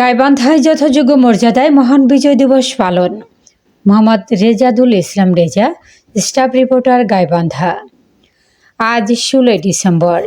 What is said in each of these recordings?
গাইবান্ধায় যথাযোগ্য মর্যাদায় মহান বিজয় দিবস পালন। Mohammad Rezadul Islam Reza, staff reporter Gaibandha. আজ ষোলোই ডিসেম্বর,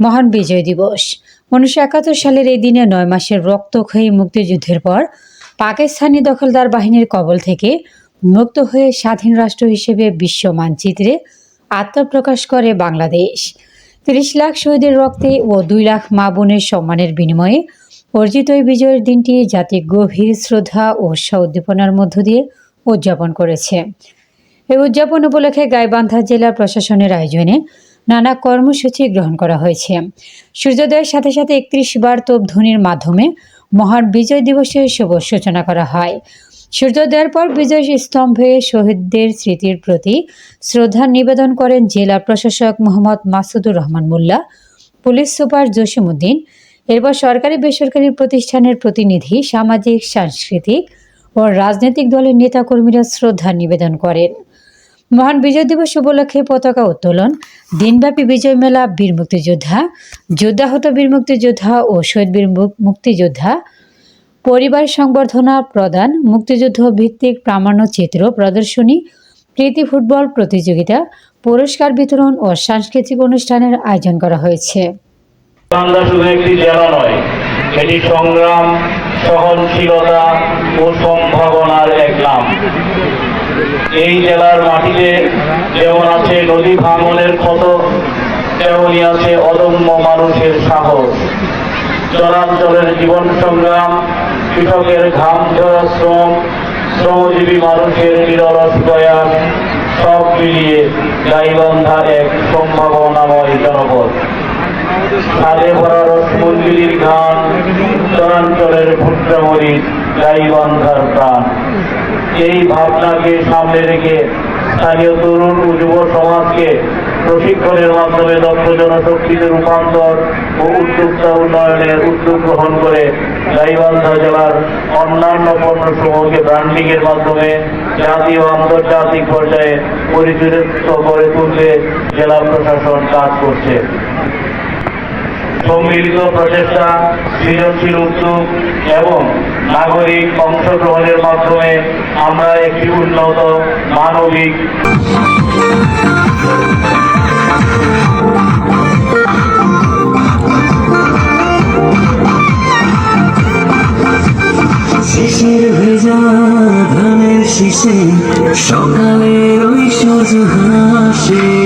মহান বিজয় দিবস। উনিশশো একাত্তর সালের এই দিনে নয় মাসের রক্তক্ষয়ী মুক্তিযুদ্ধের পর পাকিস্তানি দখলদার বাহিনীর কবল থেকে মুক্ত হয়ে স্বাধীন রাষ্ট্র হিসেবে বিশ্ব মানচিত্রে আত্মপ্রকাশ করে বাংলাদেশ। তিরিশ লাখ শহীদের রক্তে ও দুই লাখ মা বোনের সম্মানের বিনিময়ে অর্জিত এই বিজয়ের দিনটি জাতি গভীর শ্রদ্ধা ও উৎসাহ উদ্দীপনার মধ্য দিয়ে উদযাপন করেছে। এই উদযাপন উপলক্ষে গাইবান্ধা জেলা প্রশাসনের আয়োজনে নানা কর্মসূচি গ্রহণ করা হয়েছে। সূর্যোদয়ের সাথে সাথে একত্রিশ বার তোপধ্বনির মাধ্যমে মহান বিজয় দিবসের শুভ সূচনা করা হয়। সূর্যোদয়ের পর বিজয় স্তম্ভে শহীদদের স্মৃতির প্রতি শ্রদ্ধা নিবেদন করেন জেলা প্রশাসক মোহাম্মদ মাসুদুর রহমান মোল্লা, পুলিশ সুপার জসিমউদ্দিন এরপর সরকারি বেসরকারি প্রতিষ্ঠানের প্রতিনিধি, সামাজিক, সাংস্কৃতিক ও রাজনৈতিক দলের নেতাকর্মীরা শ্রদ্ধা নিবেদন করেন। মহান বিজয় দিবস উপলক্ষে পতাকা উত্তোলন, দিনব্যাপী বিজয় মেলা, বীর মুক্তিযোদ্ধা, যোদ্ধাহত বীর মুক্তিযোদ্ধা ও শহীদ বীর মুক্তিযোদ্ধা, পরিবার সংবর্ধনা প্রদান, মুক্তিযুদ্ধ ভিত্তিক প্রামাণ্যচিত্র প্রদর্শনী প্রীতি ফুটবল প্রতিযোগিতা, পুরস্কার বিতরণ ও সাংস্কৃতিক অনুষ্ঠানের আয়োজন করা হয়েছে। বান্দা শুধু একটি জেলা নয় এটি সংগ্রাম, সহনশীলতা ও সম্ভাবনার এক নাম। এই জেলার মাটিতে যেমন আছে নদী ভাঙনের ক্ষত তেমনই আছে অদম্য মানুষের সাহস। চরাঞ্চলের জীবন সংগ্রাম, কৃষকের ঘাম ঝরা শ্রম, শ্রমজীবী মানুষের নিরলস প্রয়াস, সব মিলিয়ে গাইবান্ধা এক সম্ভাবনাময় জনপদ। ছাদে ভরা রসমঞ্জুরির গান, চরাঞ্চলের ভুট্টামরি গাইবান্ধার প্রাণ। এই ভাবনাকে সামনে রেখে স্থানীয় তরুণ ও যুব সমাজকে প্রশিক্ষণের মাধ্যমে দক্ষ জনশক্তিতে রূপান্তর ও উদ্যোক্তা উন্নয়নের উদ্যোগ গ্রহণ করে গাইবান্ধা জেলার অন্যান্য পণ্য সমূহকে ব্র্যান্ডিং এর মাধ্যমে জাতীয় আন্তর্জাতিক পর্যায়ে পরিচালিত করে তুলতে জেলা প্রশাসন কাজ করছে। সম্মিলিত প্রচেষ্টা, সৃজনশীল উদ্যোগ এবং নাগরিক অংশগ্রহণের মাধ্যমে আমরা একটি উন্নত মানবিক শিশির ভেজা ধানের শীষে সকালের ওই সূর্য হাসে।